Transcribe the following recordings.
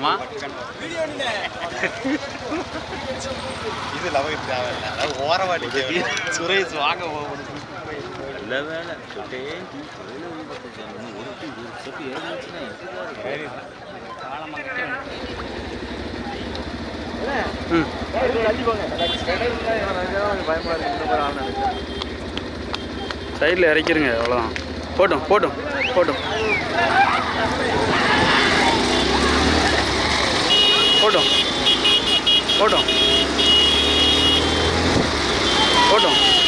ஆமாம் இது லவ் தேவையில்லை. அது ஓரவாடி சுரேஷ் வாங்க போகணும் நல்ல வேலை. சுட்டே ஒரு சொட்டு ஏறிச்சுன்னா சைடில் இறக்கிருங்க அவ்வளோதான் போட்டும் போட்டும் போட்டும். ഓട്ടോ. ഓട്ടോ. ഓട്ടോ.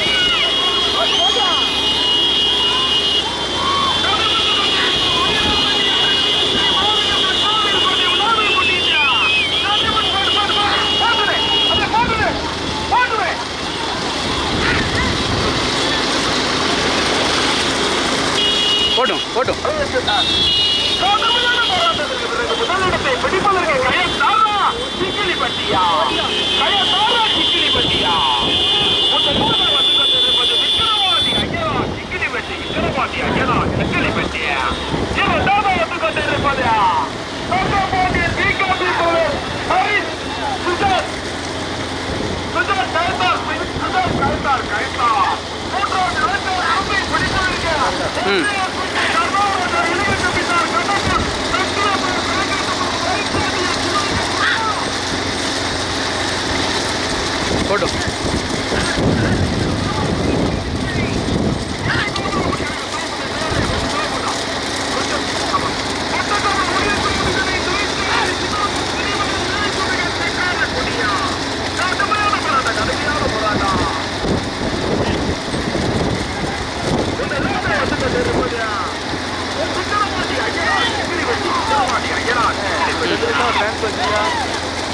போட்டோம்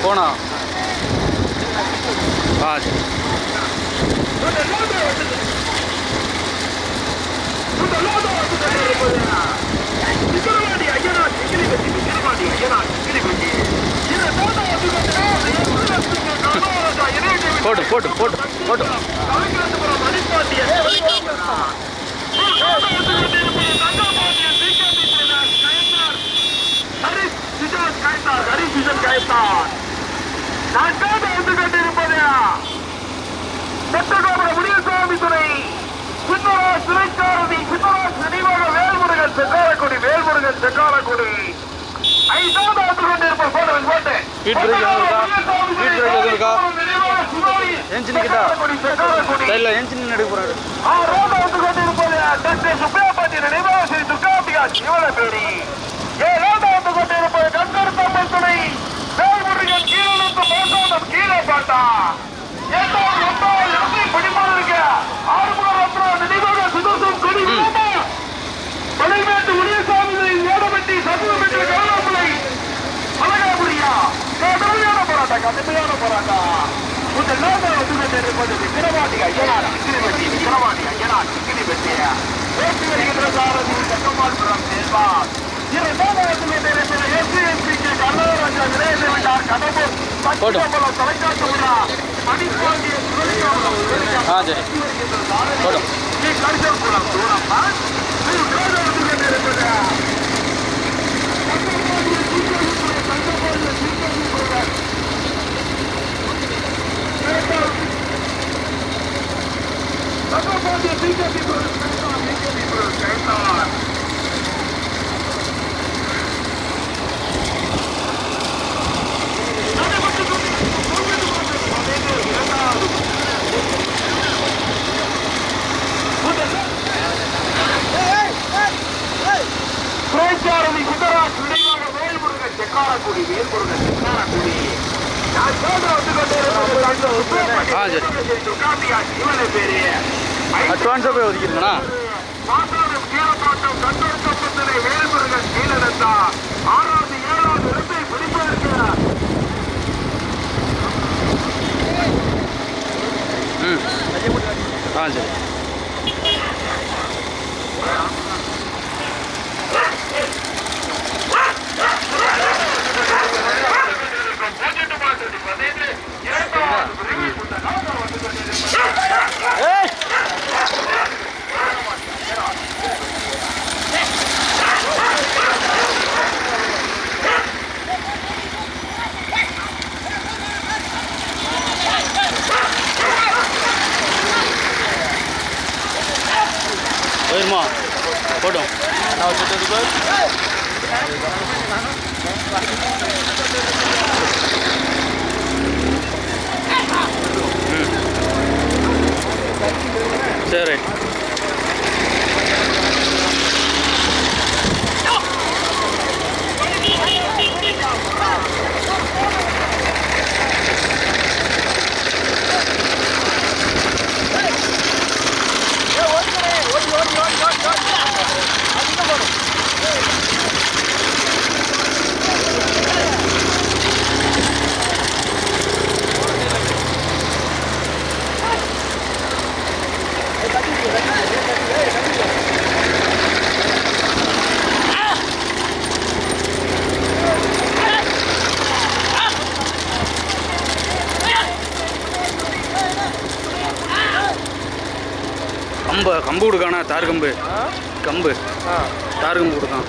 போனா? ஆ போட்டு போட்டு போட்டு போட்டு. மணிப்பாட்டிய கிஷோர் காய்த்தார் ஹரி கிஷோர் காய்த்தார் நான் கேட்ட வந்து கேட்டிருப்பதே பெற்றகோபுர முனியசாமி துணை. சுந்தராஜ் துணைக்காரதி சுந்தராஜ் நினைவாக வேல்முருகன் செக்காரக்குடி வேல்முருகன் செக்காரக்குடி ஐந்தாவது வந்து கொண்டிருப்போம். போட்டவன் போட்டு. என்ஜின் கிட்ட? இல்ல என்ஜின் எடுக்க போறாரு. ஆ ரோட வந்து கொண்டிருப்பது டாக்டர் சுப்ரியா பாட்டி நினைவாக ஸ்ரீ துர்காம்பிகா சிவன பேரி கொண்டிருப்பது கந்தர்த்தம்மன் துணை. வேல்முருகன் கீழத்து மோசம் கீழே பார்த்தா. எட்டாவது ஒன்பதாவது இடத்தையும் பிடிமாறு இருக்க. ஆறுபுற ரத்னம் நினைவாக சுதர்சம் கொடி தொலைமேட்டு உதயசாமி ஏடமெட்டி சதுரமெட்டி கருணாபுரை அழகாபுரியா. கடுமையான போராட்டம் கடுமையான போராட்டம். விக்கிரவாண்டி ஐயனார் விக்கிரவட்டி விக்கிரவாண்டி ஐயனார் விக்கிரி பெட்டியா வருகின்ற சாரதி செங்கம்மாள் புறம் செல்வார் போட்டும். ஆ சரி. போட்டும். பிஜேபி பிஜேபி ஆ சரி பதினெட்டு மாதத்து பதினெட்டு இரண்டாவது அம்மா போட்டோம் நான் கம்பு கொடுக்கானா? தார் கம்பு. கம்பு. தார் கம்பு கொடுக்கான்.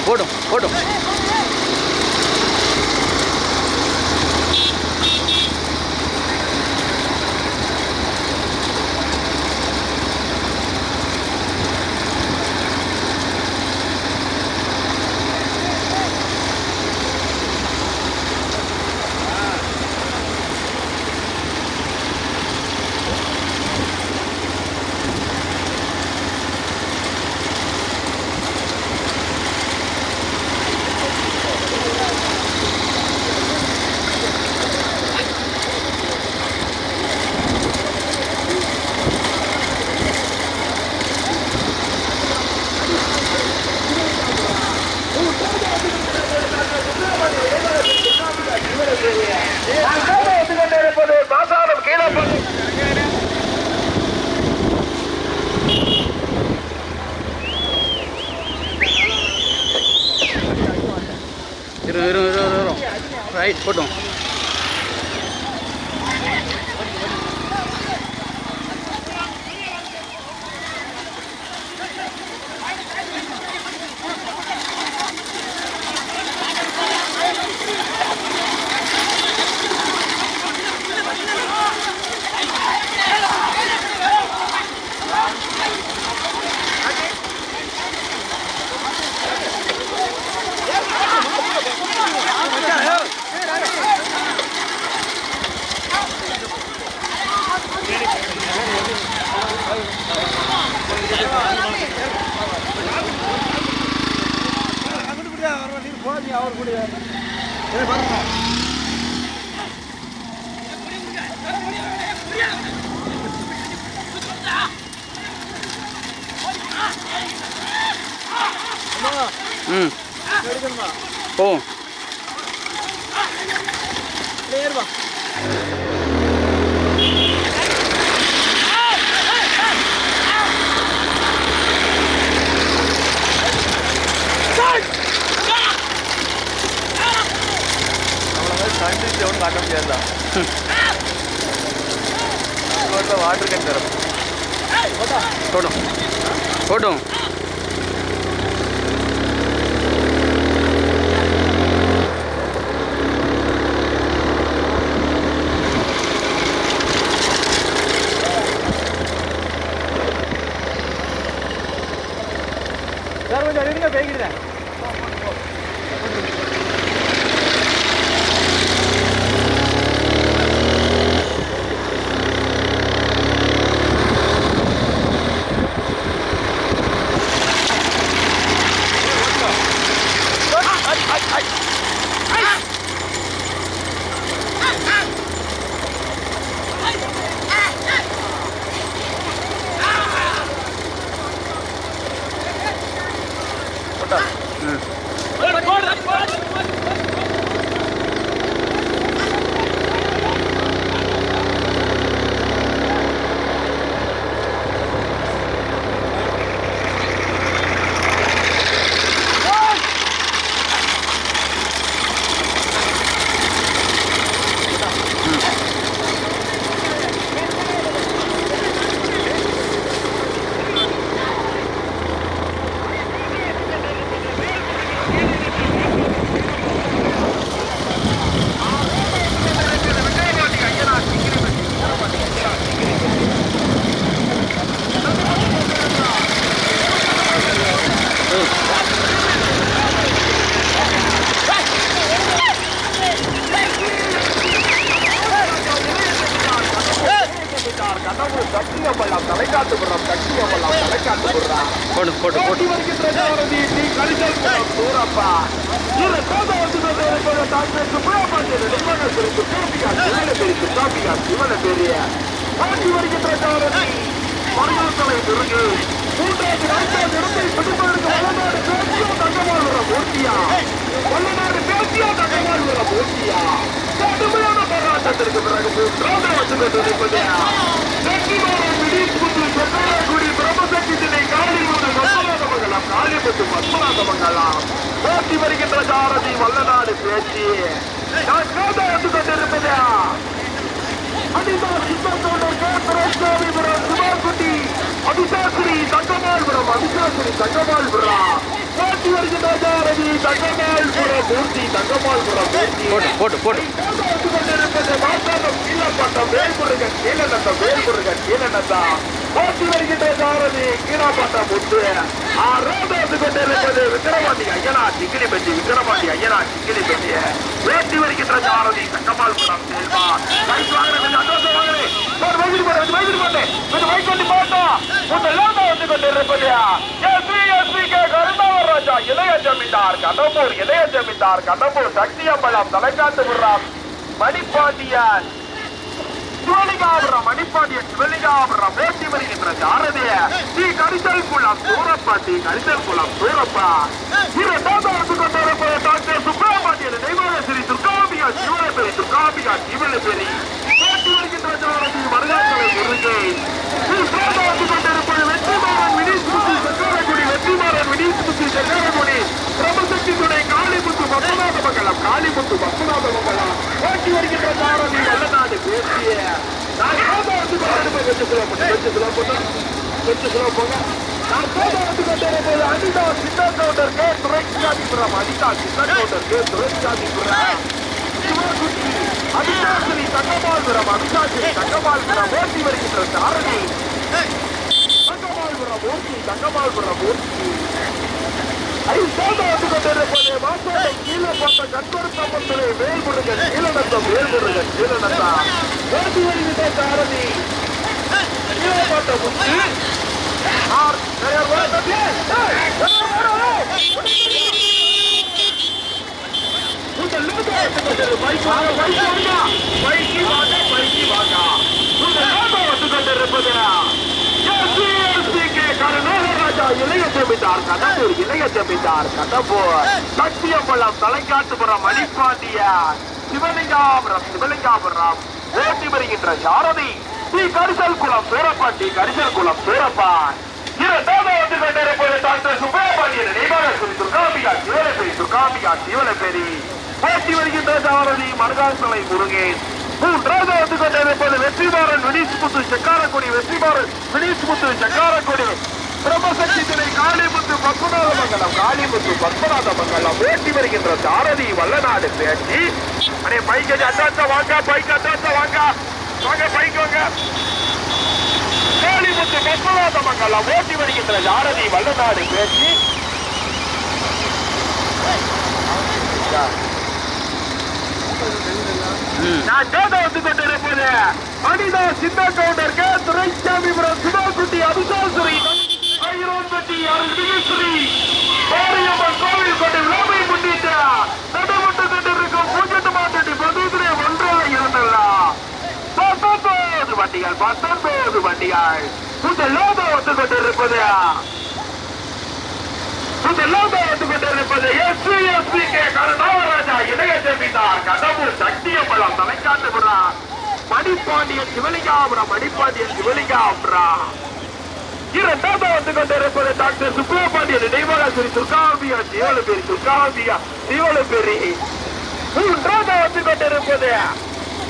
போட்டும் போட்டும் போட்டும் ம். ஓ கண்டிச்சு ஒன்றும் காட்ட முடியாதுதான் வாட்டர் கேன் தரும் போட்டி வருகின்ற சாரதி வல்லநாடு பேச்சு. நான் கோதை வந்து கொண்டிருப்பது அனிதா சித்தத்தோடர் கே பிரேஸ்வாமிபுரம் சுபாக்குட்டி அபிசாஸ்ரீ தங்கமால்புரம் அபிசாஸ்ரீ போட்டி வருகின்ற சாரதி தங்கமால்புரம் மூர்த்தி தங்கமால்புரம் மூர்த்தி போட்டு போட்டு. போட்டு கீழப்பட்டம் வேல்முருகன் கீழநத்தம் வேல்முருகன் கீழநத்தா போட்டி வருகின்ற சாரதி கீழப்பட்டம் முத்து ஆறாவது கொண்டிருப்பது விக்கிரவாண்டி ஐயனா சிங்கிலி பெட்டி. விக்கிரவாண்டி ஐயனா சிங்கிலி பெட்டி வேட்டி வருகின்ற சாரதி சக்கமால்புரம் செல்வா வந்து கொண்டிருப்பது எஸ்வி ராஜா இளைய ஜமீன்தார் கடம்பூர் இளைய ஜமீன்தார் கடம்பூர் சக்தி அம்பலம் தலைக்காட்டு விடுறாம் மணிப்பாண்டியன் சிவலிங்காபுரம் மணிப்பாண்டியன் சிவலிங்காபுரம் வேட்டி வருகின்ற சாரதிய ஸ்ரீ கரிசல் குளம் சூரப்பா ஸ்ரீ கரிசல் குளம் சூரப்பா. இரண்டாவது அரசு கொண்டிருப்பது டாக்டர் சுப்பிரமணியன் தெய்வான ஸ்ரீ துர்காபிகா சிவனபெரி துர்காபிகா சிவனபெரி போட்டி வருகின்ற சாரதி மருகாக்களை முருகை மூன்றாவது கொண்டிருப்பது வெற்றிமாறன் வினீஸ்முத்தி சக்கரகுடி வெற்றிமாறன் வினீஸ்முத்தி சக்கரகுடி பிரம்மசக்தி துணை காளிமுத்து பத்மநாத மங்கலம் காளிமுத்து பத்மநாத மங்கலம் போட்டி வருகின்ற சாரதி வல்லநாடு பேசிய. நான் கோதாவத்து கொண்டிருப்பது கொஞ்சம் கிலோ போட்டு கொஞ்சம் கிலோ போட்டு கொஞ்சம் கிலோ போங்க நான் கோதாவத்து கொண்டிருப்பது அனிதா சித்தா கவுண்டர் கே. துரைசாமிபுரம் அனிதா சித்தா கவுண்டர் கே துரைசாமிபுரம் சிவகுட்டி அபிஷாசிரி தங்கமால்புரம் அபிஷாசிரி தங்கமால்புரம் ஓட்டி வருகின்ற சாரணி தங்கமால்புரம் ஓட்டி தங்கமால்புரம் ஓட்டி ஐந்தாவது கொண்டிருப்பது மாசோட்டம் கீழே போட்ட கண்கொடுத்தம்பத்துறை வேல்முருகன் கீழநத்தம் வேல்முருகன் கீழநத்தா ஓட்டி வருகின்ற சாரணி கீழே போட்ட முத்து ஆர் நிறைய பேர் தட்டி. ஏய், கருணாகராஜா இளைய ஜமீன்தார் கடம்பூர் இளைய ஜமீன்தார் கடம்பூர் சத்தியம்பலம் தலைக்காட்டுபுரம் மணிப்பாண்டியர் சிவலிங்காபுரம் சிவலிங்காபுரம். ஓட்டி வருகின்ற சாரதி ஸ்ரீ கரிசல் குளம் சூரப்பாண்டி கரிசல் குளம் சூரப்பான். இரண்டாவது வந்து கொண்டிருப்பது டாக்டர் சுப்பிரமணியன் நினைவாக துர்காம்பிகா சிவலப்பேரி துர்காம்பிகா சிவலப்பேரி ஓட்டி வருகின்ற சாரதி மருகாசலை முருகேன் மூன்றாவது வந்து கொண்டிருப்பது வெற்றிமாறன் வினீஸ்முத்து செக்காரக்குடி வெற்றிமாறன் வினீஸ்முத்து செக்காரக்குடி. பிரம்மசக்தி துணை காளிமுத்து பத்மநாத மங்கலம் காளிமுத்து பத்மநாத மங்கலம் ஓட்டி வருகின்ற தாரதி வல்லநாடு பேட்டி அடே பைக் அட்டாச்சா வாங்க பைக் அட்டாச்சா வாங்க. வாங்க பைக் வாங்க. காளிமுத்து பத்மநாத மங்கலம் ஓட்டி வருகின்ற தாரதி வல்லநாடு பேட்டி நான் ஜோத வந்து கொண்டிருப்பது அனிதா சின்ன கவுண்டருக்கு துரைசாமிபுரம் சுதாகுட்டி அபிசாசுரி ஐரோப்பட்டி அருள்மிகிஸ்ரீ மாரியம்மன் கோவில் கொண்டு விழாவை முன்னிட்டு நடைபெற்று கொண்டிருக்கும் பூஜ்ஜியத்து மாட்டு ஒன்றாக இருந்தல்ல பத்தொன்பது வண்டிகள் பத்தொன்பது வண்டிகள். முதலாவது வந்து கொண்டிருப்பது? முதலாவது வந்து கொண்டிருப்பது? எஸ்பி எஸ்பி கே கருணாகராஜா இளைய ஜமீன்தார் கடவுள் சக்தியம்பலம் தலைக்காட்டுபுரம் மணிப்பாண்டியன் சிவலிங்காபுரம். மணிப்பாண்டியன் இரண்டாவது வந்து கொண்டிருப்பது டாக்டர் சுப்பிரமணியன் நினைவாக ஸ்ரீ துர்காம்பியா சிவலபேரி துர்காம்பியா சிவலபேரி. மூன்றாவது வந்து கொண்டிருப்பது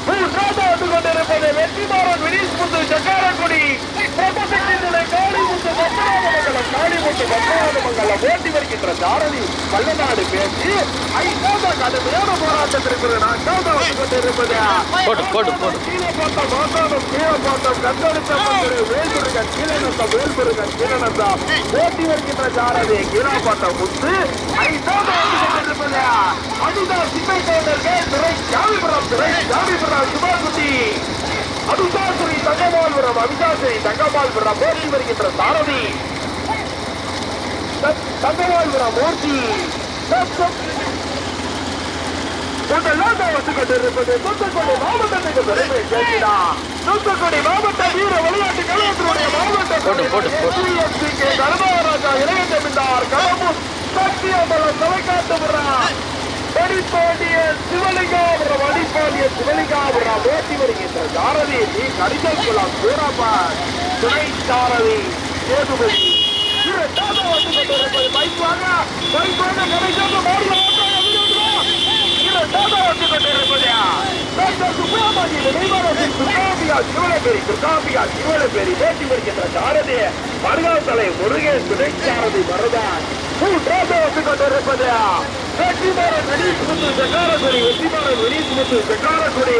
மூன்றாவது வந்து கொண்டிருப்பது சக்காரக்குடி நிலை காளிமுத்து பத்மநாதமங்கலம் காளிமுத்து பத்மநாதமங்கலம் ஓட்டி வருகின்ற சாரதி பல்லநாடு பேசி ஐந்தாவது கடுமையான போராட்டத்திற்கு நான்காவது வந்து கொண்டிருப்பது கீழே பார்த்தோம் மாசானம் கீழே பார்த்தோம் கத்தெடுத்த மந்திரி வேல்முருகன் கீழநத்தம் வேல்முருகன் கீழநத்தம் ஓட்டி வருகின்ற சாரதி கீழா பார்த்தோம் முத்து ஐந்தாவது வந்து கொண்டிருப்பது அனிதா சின்னை கவுண்டர்கள் துறை சுபாகுட்டி அபிசாசுரி தங்கமால்புரம் அபிசாசுரி தங்கமால்புரம் ஓட்டி வருகின்ற சாரதி. தங்கமால்புரம் மூர்த்தி தூத்துக்குடி மாவட்ட வீர விளையாட்டு கழகத்தினுடைய மாவட்ட போட்டு, போட்டு, போட்டு. SCSPK கருணாராஜா இளைய ஜமீன்தார் வழிபாடிய சத்தியம்பலம் தலைக்காட்டுகிறார் மணிப்பாண்டிய சிவலிங்காபுரம் மணிப்பாண்டிய சிவலிங்காபுரம் ஓட்டி வருகின்ற சாரதி நீ கரிசல் குளம் சூரப்பான் துணை சாரதி சேதுபதி. இரண்டாவது வந்து கொண்டிருப்பது டாக்டர் வருகின்ற சாரதி மருகாத்தலை முருகேஷ் துணைச்சாரதி வருதான் மருதான் மூன்றாவது வந்து கொண்டிருப்பது வெற்றிமாறன் வெனீஸ் முத்து செக்காரக்குடி வெற்றிமாறன் வெனீஸ் முத்து செக்காரக்குடி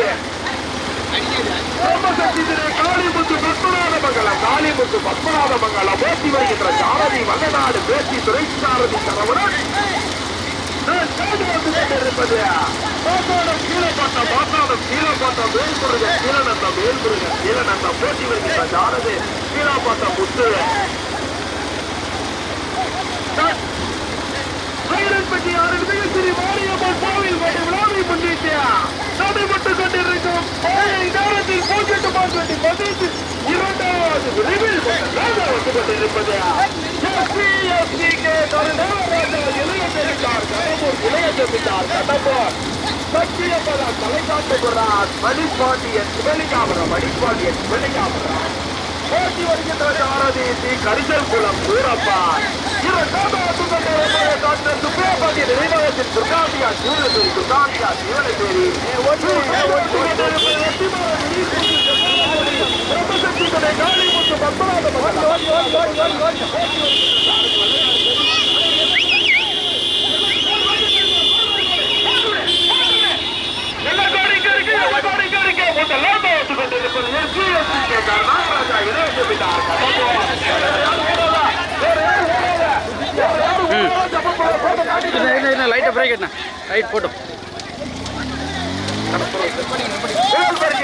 பிரம்மசக்தி திரு காளிமுத்து பத்மநாத மங்கலம் காளிமுத்து பத்மநாத மங்கலம் ஓட்டி வருகின்ற சாரதி வல்லநாடு பேட்டி துறை சாரதி சரவணன். இருப்பது மாசானம் கீழப்பட்டம் மாசானம் கீழப்பட்டம் வேல்முருகன் கீழநத்தம் வேல்முருகன் கீழநத்தம் போட்டி வருகின்ற சாரதி கீழப்பட்டம் முத்து வைரன்பட்டி ஆறில் மிகச்சிறி மாரியம்மன் கோவில் கொண்டு விழாவை முன்னிட்டு நடைபெற்றுக் கொண்டிருக்கும் நேரத்தில் பூஜ்ஜியம் மாற்றி பதினெட்டு இரண்டாவது விரைவில் வந்து கொண்டிருப்பது. SPSPK கருணாகராஜா இளைய ஜமீன்தார் கடம்பூர் இளைய ஜமீன்தார் கடம்பூர் சத்தியபலம் தலைக்காட்டுகிறார் மணிப்பாண்டியன் சிவலிங்காபுரம் மணிப்பாண்டியன் சிவலிங்காபுரம் போட்டி வருகின்ற சாரதி. ஸ்ரீ கரிசல் குளம் இரண்டாவது கொண்டிருப்பது டாக்டர் சுப்பிரமணிய நினைவகத்தின் துர்காம்பியா சிவனபேரி. துர்காம்பியா சிவனபேரி பிரம்மசக்தி கடை காளிமுத்து பத்மநாத எல்லா கோடிக்கு இருக்கு எல்லா கோடிக்கு இருக்கு முதல்ல வந்து கொண்டிருப்பது SPSPK கருணாகராஜா இளைய ஜமீன்தார் லைட்டை பிரேக் என்ன போட்டு கட்டி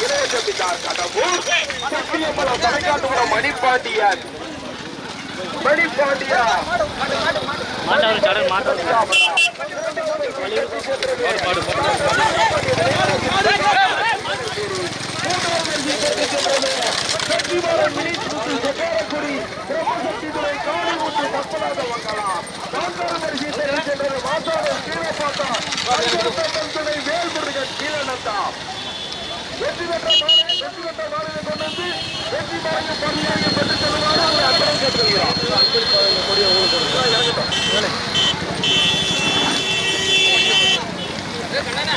இளைய ஜமீன்தார் கடம்பூர் சத்தியம்பலம் தலைக்காட்டுபுரம் மணிப்பாண்டியன் வெற்றி பெற்ற வெற்றி பெற்ற மாநிலம் கொண்டு வந்து வெற்றி மாநில பரிந்துரை பெற்றுச் செல்லுமாறு உங்களை கொடியை கேட்டுக்கொள்கிறோம்